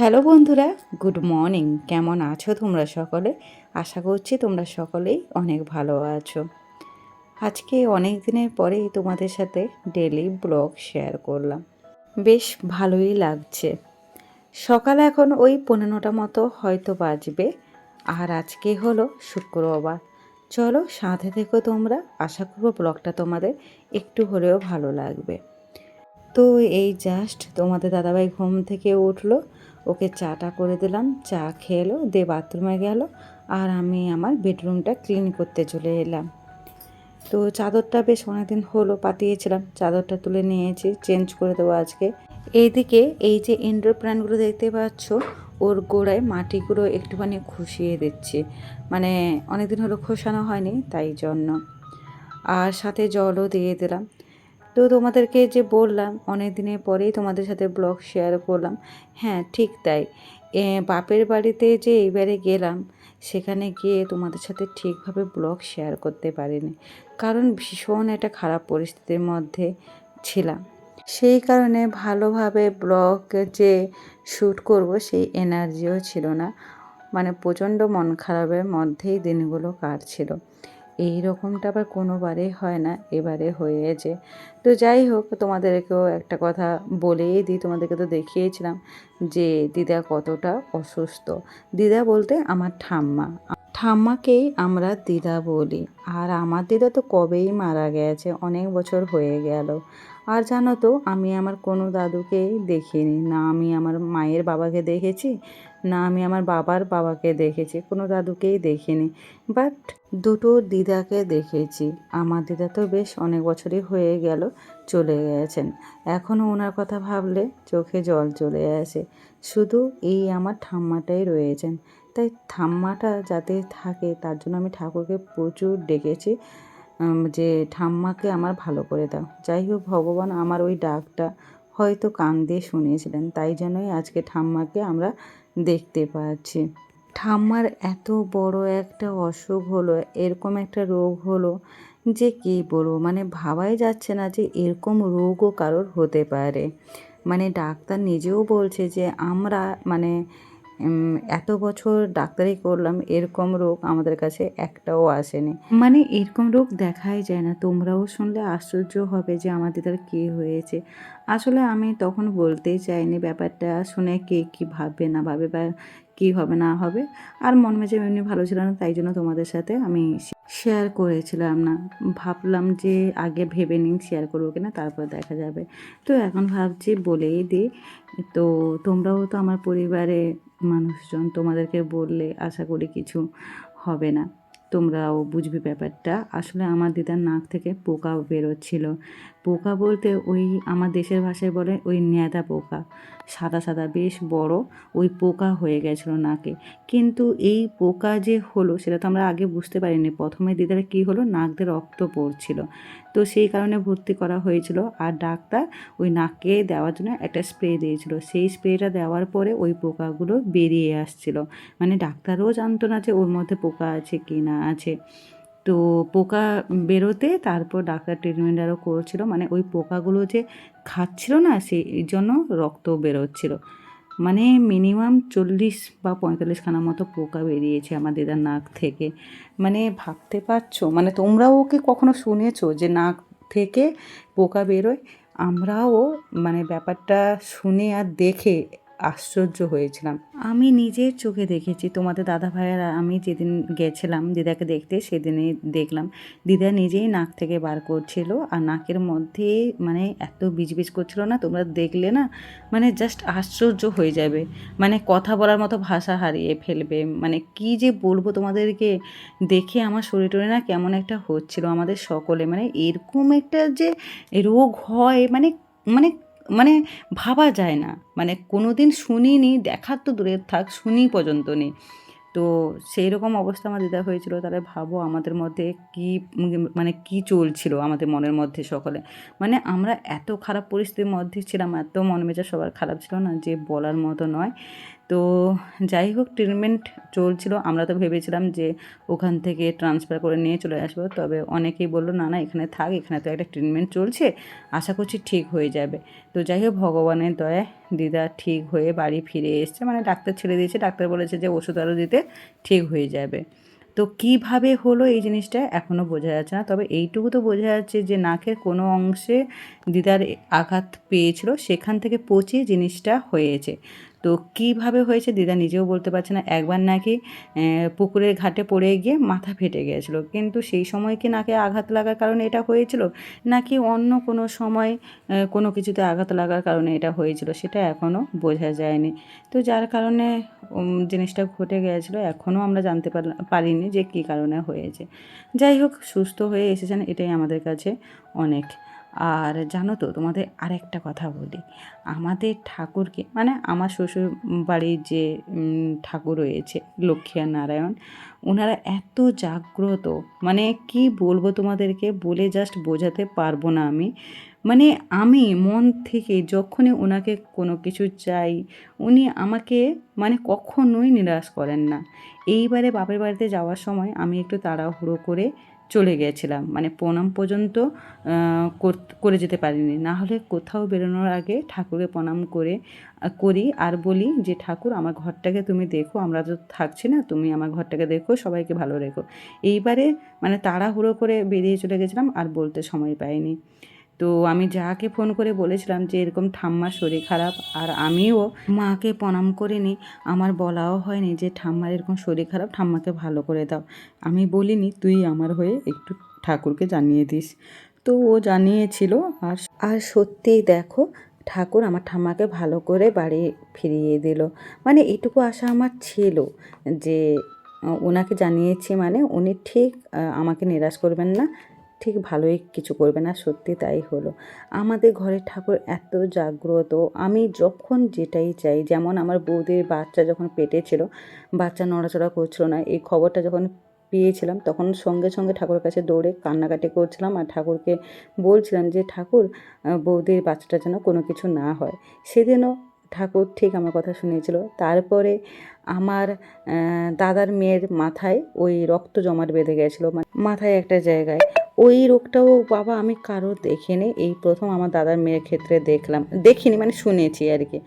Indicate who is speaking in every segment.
Speaker 1: Hello বন্ধুরা, good morning. কেমন আছো তোমরা সকলে? আশা করছি তোমরা সকলেই অনেক ভালো আছো। আজকে অনেক দিনের পরেই তোমাদের সাথে ডেলি ব্লগ শেয়ার করলাম। বেশ ভালোই লাগছে। সকাল এখন ওই পনেরোটা মতো হয়তো বাজবে, আর আজকে হলো শুক্রবার। চলো সাথে থেকো তোমরা, আশা করব ব্লগটা তোমাদের একটু হলেও ভালো লাগবে। তো এই জাস্ট তোমাদের দাদাভাই ঘুম থেকে উঠল ওকে চাটা করে দিলাম, চা খেলো দিয়ে বাথরুমে গেল, আর আমি আমার বেডরুমটা ক্লিন করতে চলে এলাম। তো চাদরটা বেশ অনেকদিন হলো পাতিয়েছিলাম, চাদরটা তুলে নিয়েছি চেঞ্জ করে দেবো আজকে। এইদিকে এই যে ইনডোর প্ল্যান্টগুলো দেখতে পাচ্ছ, ওর গোড়ায় মাটিগুলো একটুখানি খুশিয়ে দিচ্ছি। মানে অনেকদিন হলো খোসানো হয়নি, তাই জন্য। আর সাথে জলও দিয়ে দিলাম। তো তোমাদেরকে যে বললাম, অনেক দিনের পরেই তোমাদের সাথে ব্লগ শেয়ার করলাম। হ্যাঁ ঠিক তাই। বাপের বাড়িতে যে এইবারে গেলাম, সেখানে গিয়ে তোমাদের সাথে ঠিকভাবে ব্লগ শেয়ার করতে পারিনি। কারণ ভীষণ একটা খারাপ পরিস্থিতির মধ্যে ছিলাম। সেই কারণে ভালোভাবে ব্লগ যে শ্যুট করব, সেই এনার্জিও ছিল না। মানে প্রচণ্ড মন খারাপের মধ্যেই দিনগুলো কাটছিল। এই রকমটা আবার কোনোবারে হয় না, এবারে হয়েছে। তো যাই হোক, তোমাদেরকেও একটা কথা বলেই দিই, তোমাদেরকে তো দেখিয়েছিলাম যে দিদা কতটা অসুস্থ। দিদা বলতে আমার ঠাম্মা। ঠাম্মাকেই আমরা দিদা বলি। আর আমার দিদা তো কবেই মারা গেছে, অনেক বছর হয়ে গেল। আর জানো তো, আমি আমার কোনো দাদুকেই দেখিনি। না আমি আমার মায়ের বাবাকে দেখেছি না, আমি আমার বাবার বাবাকে দেখেছি, কোনো দাদুকেই দেখিনি। বাট দুটো দিদাকে দেখেছি। আমার দিদা তো বেশ অনেক বছরই হয়ে গেল চলে গেছেন। এখনও ওনার কথা ভাবলে চোখে জল চলে আসে। শুধু এই আমার ঠাম্মাটাই রয়েছেন। তাই ঠাম্মাটা যাতে থাকে, তার জন্য আমি ঠাকুরকে প্রচুর ডেকেছি যে ঠাম্মাকে আমার ভালো করে দাও। যাই হোক, ভগবান আমার ওই ডাকটা হয়তো কান দিয়ে শুনিয়েছিলেন, তাই জন্যই আজকে ঠাম্মাকে আমরা দেখতে পাচ্ছি। ঠাম্মার এত বড় একটা অসুখ হলো, এরকম একটা রোগ হলো যে কী বলব? মানে ভাবাই যাচ্ছে না যে এরকম রোগও কারোর হতে পারে। মানে ডাক্তার নিজেও বলছে যে আমরা মানে এত বছর ডাক্তারি করলাম, এরকম রোগ আমাদের কাছে একটাও আসেনি। মানে এরকম রোগ দেখাই যায় না। তোমরাও শুনলে আশ্চর্য হবে যে আমার দিদার কী হয়েছে। আসলে আমি তখন বলতেই চাইনি ব্যাপারটা, শুনে কে কী ভাববে না ভাবে বা কী হবে না হবে। আর মন মেজে এমনি ভালো ছিল না, তাই জন্য তোমাদের সাথে আমি শেয়ার করেছিলাম না। ভাবলাম যে আগে ভেবে নিন শেয়ার করব কিনা, তারপর দেখা যাবে। তো এখন ভাবছি বলেই দিই। তো তোমরাও তো আমার পরিবারে মানুষজন তোমাদেরকে বললে আশা করি কিছু হবে না। তোমরাও বুঝবে ব্যাপারটা। আসলে আমার দিদার নাক থেকে পোকা বেরোচ্ছিল। পোকা বলতে ওই আমার দেশের ভাষায় বলে ওই ন্যাদা পোকা। সাদা সাদা, বেশ বড়, ওই পোকা হয়ে গেছিল নাকে। কিন্তু এই পোকা যে হলো, সেটা তো আমরা আগে বুঝতে পারিনি। প্রথমে দিদার কী হলো? নাকদের রক্ত পড়ছিল। তো সেই কারণে ভর্তি করা হয়েছিল। আর ডাক্তার ওই নাকে দেওয়ার জন্য একটা স্প্রে দিয়েছিল। সেই স্প্রেটা দেওয়ার পরে ওই পোকাগুলো বেরিয়ে আসছিল। মানে ডাক্তারও জানতো না যে ওর মধ্যে পোকা আছে কি না আছে। তো পোকা বেরোতে তারপর ডাক্তার ট্রিটমেন্ট আরও করছিল। মানে ওই পোকাগুলো যে খাচ্ছিল না, সেই জন্য রক্ত বেরোচ্ছিল। মানে মিনিমাম চল্লিশ বা পঁয়তাল্লিশখানা মতো পোকা বেরিয়েছে আমার দিদার নাক থেকে। মানে ভাবতে পারছ? মানে তোমরাও ওকে কখনো শুনেছো যে নাক থেকে পোকা বেরোয়? আমরাও মানে ব্যাপারটা শুনে আর দেখে আশ্চর্য হয়েছিলাম। আমি নিজের চোখে দেখেছি। তোমাদের দাদা ভাইয়ের আমি যেদিন গেছিলাম দিদাকে দেখতে সেদিনে দেখলাম। দিদা নিজেই নাক থেকে বার করছিল আর নাকের মধ্যে মানে এত বিজবিজ করছিল না, তোমরা দেখলে না মানে জাস্ট আশ্চর্য হয়ে যাবে। মানে কথা বলার মতো ভাষা হারিয়ে ফেলবে। মানে কি যে বলব তোমাদেরকে, দেখে আমার শরীর টরে না কেমন একটা হচ্ছিল আমাদের সকলে। মানে এরকম একটা যে রোগ হয় মানে মানে মানে ভাবা যায় না। মানে কোনো দিন শুনিনি, দেখার তো দূরের থাক, শুনি পর্যন্ত নেই তো সেই রকম অবস্থা আমার দিদা হয়েছিল, তাহলে ভাবো আমাদের মধ্যে কি মানে কি চলছিল আমাদের মনের মধ্যে সকলে। মানে আমরা এত খারাপ পরিস্থিতির মধ্যে ছিলাম, এত মন মেজাজ সবার খারাপ ছিল না যে বলার মতো নয়। তো যাই হোক ট্রিটমেন্ট চলছিল। আমরা তো ভেবেছিলাম যে ওখান থেকে ট্রান্সফার করে নিয়ে চলে আসব। তবে অনেকেই বলল, না না, এখানে থাক, এখানে তো একটা ট্রিটমেন্ট চলছে। আশা করছি ঠিক হয়ে যাবে। তো যাই হোক, ভগবানের দয়ায় দিদা ঠিক হয়ে বাড়ি ফিরে এসছে। মানে ডাক্তার ছেড়ে দিয়েছে। ডাক্তার বলেছে যে ওষুধ আরও দিতে ঠিক হয়ে যাবে। তো কীভাবে হলো এই জিনিসটা এখনও বোঝা যাচ্ছে না। তবে এইটুকু তো বোঝা যাচ্ছে যে নাকের কোনো অংশে দিদার আঘাত পেয়েছিল। সেখান থেকে পচিয়ে জিনিসটা হয়েছে। তো কীভাবে হয়েছে দিদা নিজেও বলতে পারছে না। একবার নাকি পুকুরের ঘাটে পড়ে গিয়ে মাথা ফেটে গিয়েছিল। কিন্তু সেই সময় কি নাকে আঘাত লাগার কারণে এটা হয়েছিল? নাকি অন্য কোনো সময় কোনো কিছুতে আঘাত লাগার কারণে এটা হয়েছিল? সেটা এখনও বোঝা যায়নি। তো যার কারণে জিনিসটা ঘটে গিয়েছিল এখনও আমরা জানতে পারিনি যে কী কারণে হয়েছে। যাই হোক, সুস্থ হয়ে এসেছেন, এটাই আমাদের কাছে অনেক আর জানো তো, তোমাদের আরেকটা কথা বলি। আমাদের ঠাকুরকে মানে আমার শ্বশুর বাড়ির যে ঠাকুর রয়েছে লক্ষ্মী আর নারায়ণ ওনারা এত জাগ্রত মানে কি বলব তোমাদেরকে, বলে জাস্ট বোঝাতে পারব না আমি। মানে আমি মন থেকে যখনই ওনাকে কোনো কিছু চাই, উনি আমাকে মানে কখনোই নিরাশ করেন না। এইবারে বাপের বাড়িতে যাওয়ার সময় আমি একটু তাড়াহুড়ো করে চলে গিয়েছিলাম। মানে প্রণাম পর্যন্ত করে যেতে পারিনি। না হলে কোথাও বেরোনোর আগে ঠাকুরকে প্রণাম করে করি আর বলি যে, ঠাকুর, আমার ঘরটাকে তুমি দেখো। আমরা তো থাকছি না। তুমি আমার ঘরটাকে দেখো, সবাইকে ভালো রেখো। এইবারে মানে তাড়াহুড়ো করে বেরিয়ে চলে গেছিলাম আর বলতে সময় পাইনি। তো আমি যাকে ফোন করে বলেছিলাম যে, এরকম ঠাম্মার শরীর খারাপ। আর আমিও মাকে প্রণাম করিনি আমার বলাও হয়নি যে, ঠাম্মার এরকম শরীর খারাপ, ঠাম্মাকে ভালো করে দাও। আমি বলিনি, তুই আমার হয়ে একটু ঠাকুরকে জানিয়ে দিস। তো ও জানিয়েছিল। আর আর সত্যিই দেখো, ঠাকুর আমার ঠাম্মাকে ভালো করে বাড়ি ফিরিয়ে দিল। মানে এটুকু আশা আমার ছিল যে ওনাকে জানিয়েছি মানে উনি ঠিক আমাকে নিরাশ করবেন না। ঠিক ভালোই কিছু করবে না, সত্যি তাই হলো। আমাদের ঘরের ঠাকুর এত জাগ্রত, আমি যখন যেটাই চাই, যেমন আমার বৌদির বাচ্চা যখন পেটে ছিল, বাচ্চা নড়াচড়া করছিল না, এই খবরটা যখন পেয়েছিলাম, তখন সঙ্গে সঙ্গে ঠাকুরের কাছে দৌড়ে কান্নাকাটি করছিলাম আর ঠাকুরকে বলছিলাম যে, ঠাকুর বৌদির বাচ্চাটা যেন কোনো কিছু না হয়। সেদিনও ঠাকুর ঠিক আমার কথা শুনিয়েছিল। তারপরে আমার দাদার মেয়ের মাথায় ওই রক্ত জমাট বেঁধে গেছিল মানে মাথায় একটা জায়গায়। ওই রোগটাও বাবা আমি কারও দেখিনি। এই প্রথম আমার দাদার মেয়ের ক্ষেত্রে দেখলাম। দেখিনি মানে শুনেছি আর কি।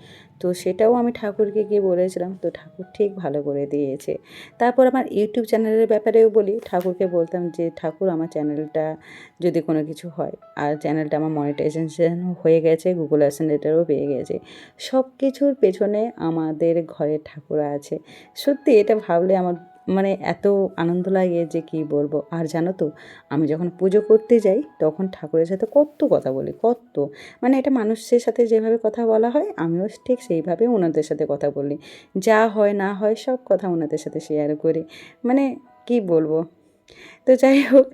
Speaker 1: তো সেটাও আমি ঠাকুরকে গিয়ে বলেছিলাম, তো ঠাকুর ঠিক ভালো করে দিয়েছে। তারপর আমার ইউটিউব চ্যানেলের ব্যাপারেও বলি, ঠাকুরকে বলতাম যে, ঠাকুর, আমার চ্যানেলটা যদি কোনো কিছু হয়, আর চ্যানেলটা আমার মনিটাইজেশন হয়ে গেছে গুগল অ্যাসেন্ডেটারও পেয়ে গেছে। সব কিছুর পেছনে আমাদের ঘরে ঠাকুর আছে। সত্যি এটা ভাবলে আমার মানে এত আনন্দ লাগে যে কি বলব? আর জানো তো, আমি যখন পুজো করতে যাই, তখন ঠাকুরের সাথে কত কথা বলি কত মানে এটা মানুষের সাথে যেভাবে কথা বলা হয়, আমিও ঠিক সেইভাবে ওনাদের সাথে কথা বলি। যা হয় না হয় সব কথা ওনাদের সাথে শেয়ার করি। মানে কি বলব? তো যাই হোক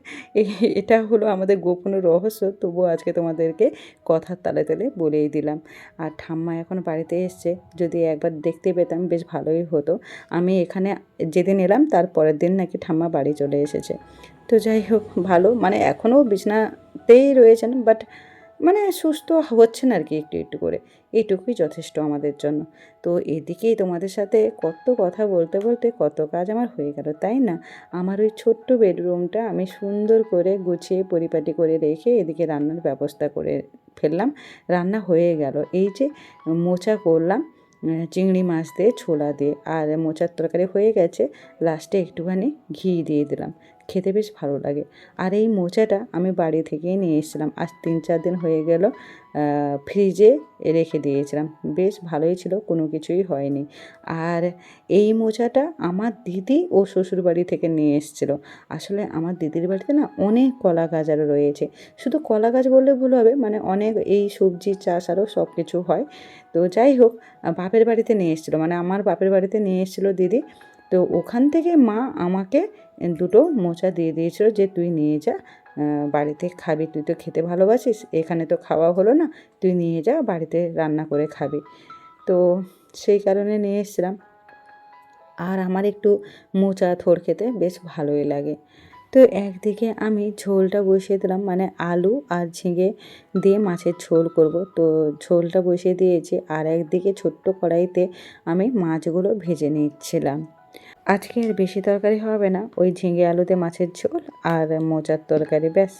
Speaker 1: এটা হলো আমাদের গোপন রহস্য। তবুও আজকে তোমাদেরকে কথার তালে তালে বলেই দিলাম। আর ঠাম্মা এখন বাড়িতে এসছে, যদি একবার দেখতে পেতাম বেশ ভালোই হতো। আমি এখানে যেদিন এলাম, তার পরের দিন নাকি ঠাম্মা বাড়ি চলে এসেছে। তো যাই হোক, ভালো। মানে এখনও বিছনাতেই রয়েছেন, বাট মানে সুস্থ হচ্ছেন আর কি একটু একটু করে। এইটুকুই যথেষ্ট আমাদের জন্য। তো এদিকেই তোমাদের সাথে কত কথা বলতে বলতে কত কাজ আমার হয়ে গেল, তাই না? আমার ওই ছোট্ট বেডরুমটা আমি সুন্দর করে গুছিয়ে পরিপাটি করে রেখে এদিকে রান্নার ব্যবস্থা করে ফেললাম। রান্না হয়ে গেল। এই যে মোচা করলাম চিংড়ি মাছ দিয়ে, ছোলা দিয়ে, আর মোচার তরকারি হয়ে গেছে। লাস্টে একটুখানি ঘি দিয়ে দিলাম। খেতে বেশ ভালো লাগে। আর এই মোচাটা আমি বাড়ি থেকেই নিয়ে এসেছিলাম। আজ তিন চার দিন হয়ে গেল ফ্রিজে রেখে দিয়েছিলাম। বেশ ভালোই ছিল, কোনো কিছুই হয়নি। আর এই মোচাটা আমার দিদি ও শ্বশুর বাড়ি থেকে নিয়ে এসেছিল। আসলে আমার দিদির বাড়িতে না অনেক কলা গাছ আরও রয়েছে। শুধু কলা গাছ বললে ভুল হবে মানে অনেক এই সবজি, চাষ আরও সব কিছু হয়। তো যাই হোক, বাপের বাড়িতে নিয়ে এসেছিল। মানে আমার বাপের বাড়িতে নিয়ে এসেছিল দিদি। তো ওখান থেকে মা আমাকে দুটো মোচা দিয়ে দিয়েছিল যে তুই নিয়ে যা বাড়িতে খাবি। তুই তো খেতে ভালোবাসিস, এখানে তো খাওয়া হলো না, তুই নিয়ে যা, বাড়িতে রান্না করে খাবি। তো সেই কারণে নিয়ে এসেছিলাম। আর আমার একটু মোচা থোড় খেতে বেশ ভালোই লাগে। তো একদিকে আমি ঝোলটা বসিয়ে দিলাম মানে আলু আর ঝিঙে দিয়ে মাছের ঝোল করব। তো ঝোলটা বসিয়ে দিয়েছি, আর একদিকে ছোট্ট কড়াইতে আমি মাছগুলো ভেজে নিচ্ছিলাম। আজকে আর বেশি তরকারি হবে না। ওই ঝিঙে আলুতে মাছের ঝোল আর মোচার তরকারি, ব্যাস।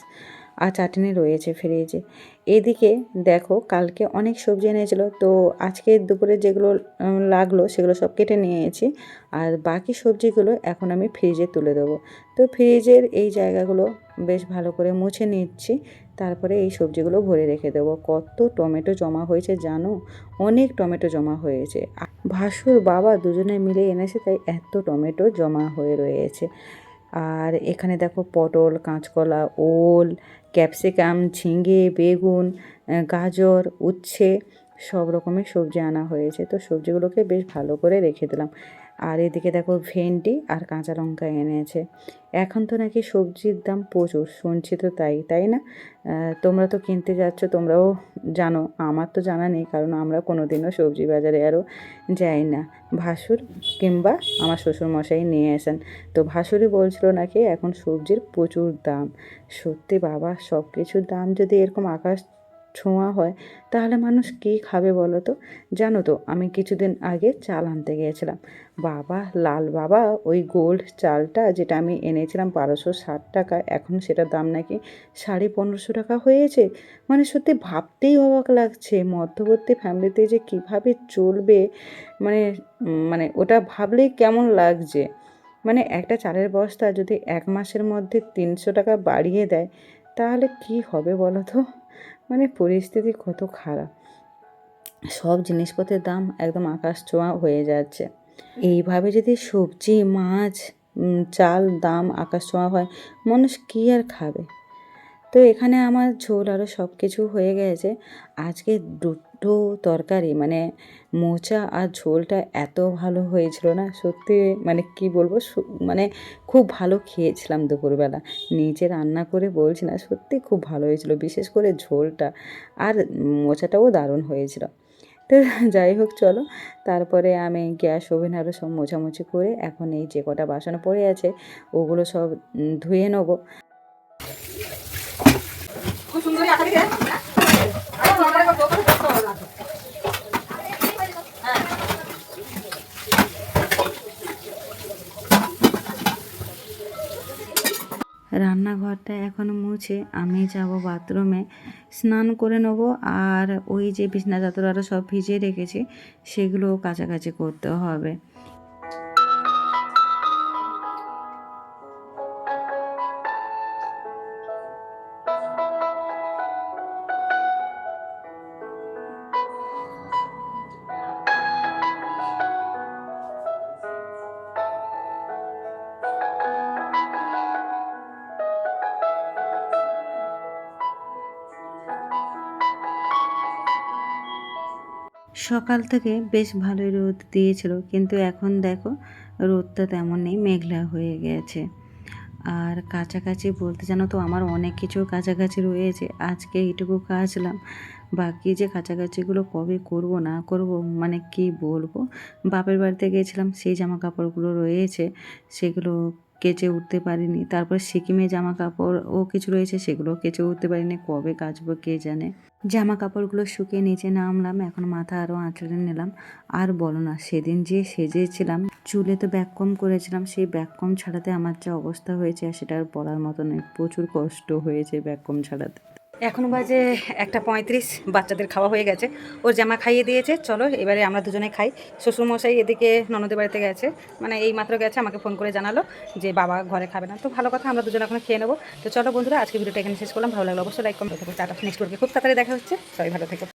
Speaker 1: আর চাটনি রয়েছে ফ্রিজে এদিকে দেখো, কালকে অনেক সবজি এনেছিল। তো আজকে দুপুরে যেগুলো লাগল সেগুলো সব কেটে নিয়েছি। আর বাকি সবজিগুলো এখন আমি ফ্রিজে তুলে দেবো। তো ফ্রিজের এই জায়গাগুলো বেশ ভালো করে মুছে নিচ্ছি। তারপরে এই সবজিগুলো ভরে রেখে দেবো। কত টমেটো জমা হয়েছে জানো? অনেক টমেটো জমা হয়েছে। ভাসুর বাবা দুজনে মিলে এনেছে, তাই এত টমেটো জমা হয়ে রয়েছে। আর এখানে দেখো পটল, কাঁচকলা, ওল, ক্যাপসিকাম, ঝিঙে, বেগুন গাজর, উচ্ছে, সব রকমের সবজি আনা হয়েছে। তো সবজিগুলোকে বেশ ভালো করে রেখে দিলাম। আর এদিকে দেখো ভেন্ডি আর কাঁচা লঙ্কা এনেছে। এখন তো নাকি সবজির দাম প্রচুর, শুনছি তো তাই তাই না? তোমরা তো কিনতে যাচ্ছ, তোমরাও জানো, আমার তো জানা নেই, কারণ আমরা কোনো দিনও সবজি বাজারে আরও যাই না। ভাসুর কিংবা আমার শ্বশুরমশাই নিয়ে আসেন। তো ভাসুরই বলছিল নাকি এখন সবজির প্রচুর দাম। সত্যি বাবা সব কিছুর দাম যদি এরকম আকাশ ছোঁয়া হয়, তাহলে মানুষ কী খাবে বলো তো? জানো তো, আমি কিছুদিন আগে চাল আনতে গিয়েছিলাম। বাবা, লাল বাবা, ওই গোল্ড চালটা যেটা আমি এনেছিলাম বারোশো ষাট টাকা, এখন সেটার দাম নাকি সাড়ে পনেরোশো টাকা হয়েছে। মানে সত্যি ভাবতেই অবাক লাগছে, মধ্যবর্তী ফ্যামিলিতে যে কীভাবে চলবে মানে মানে ওটা ভাবলেই কেমন লাগছে। মানে একটা চালের বস্তা যদি এক মাসের মধ্যে তিনশো টাকা বাড়িয়ে দেয়, তাহলে কি হবে বলো তো? মানে পরিস্থিতি কত খারাপ। সব জিনিসপত্রের দাম একদম আকাশ ছোঁয়া হয়ে যাচ্ছে। এইভাবে যদি সবজি, মাছ চাল দাম আকাশ ছোঁয়া হয়, মানুষ কী আর খাবে? তো এখানে আমার ঝোল আরও সব কিছু হয়ে গেছে। আজকে দুটো তরকারি মানে মোচা আর ঝোলটা এত ভালো হয়েছিল না, সত্যি মানে কি বলব মানে খুব ভালো খেয়েছিলাম দুপুরবেলা। নিজে রান্না করে বলছি না, সত্যি খুব ভালো হয়েছিল, বিশেষ করে ঝোলটা আর মোচাটাও দারুণ হয়েছিল। তো যাই হোক, চলো। তারপরে আমি গ্যাস ওভেন আরও সব মোছামুছি করে এখন এই যে কটা বাসন পড়ে আছে, ওগুলো সব ধুয়ে নেব। রান্নাঘরটা এখন মুছে, আমি যাব বাথরুমে। স্নান করে নেব, আর ওই যে বিছনা আরও সব ভিজিয়ে রেখেছি, সেগুলো কাছাকাছি করতে হবে। সকাল থেকে বেশ ভালোই রোদ দিয়েছিল, কিন্তু এখন দেখো রোদটা তেমন নেই, মেঘলা হয়ে গেছে। আর কাছাকাছি বলতে জানো তো আমার অনেক কিছু কাছাকাছি রয়েছে, আজকে এইটুকু কাচলাম বাকি যে কাছাকাছিগুলো কবে করব, না করব মানে কি বলব? বাপের বাড়িতে গিয়েছিলাম সেই জামা কাপড়গুলো রয়েছে, সেগুলো কেচে উঠতে পারিনি। তারপর সিকিমে জামা কাপড় ও কিছু রয়েছে সেগুলো কেচে উঠতে পারিনি। কবে কাচবো কে জানে? জামা কাপড়গুলো শুকিয়ে নিচে নামলাম, এখন মাথা আরও আঁচড়ে নিলাম। আর বলো না, সেদিন যে সেজেছিলাম, চুলে তো ব্যাক কম করেছিলাম, সেই ব্যাক কম ছাড়াতে আমার যা অবস্থা হয়েছে সেটা আর বলার মতো নয়। প্রচুর কষ্ট হয়েছে ব্যাক কম ছাড়াতে।
Speaker 2: এখন বাজে একটা পঁয়ত্রিশ, বাচ্চাদের খাওয়া হয়ে গেছে। ওর জামা খাইয়ে দিয়েছে, চলো এবারে আমরা দুজনে খাই। শ্বশুরমশাই এদিকে ননদের বাড়িতে গেছে মানে এই মাত্র গেছে, আমাকে ফোন করে জানালো যে বাবা ঘরে খাবে না। তো ভালো কথা, আমরা দুজনে এখন খেয়ে নেব। তো চলো বন্ধুরা, আজকে ভিডিওটা এখানে শেষ করলাম। ভালো লাগল অবশ্যই লাইক কমেন্ট করতে টাটা নেক্সট খুব তাড়াতাড়ি দেখা হচ্ছে। সবাই ভালো থেকো।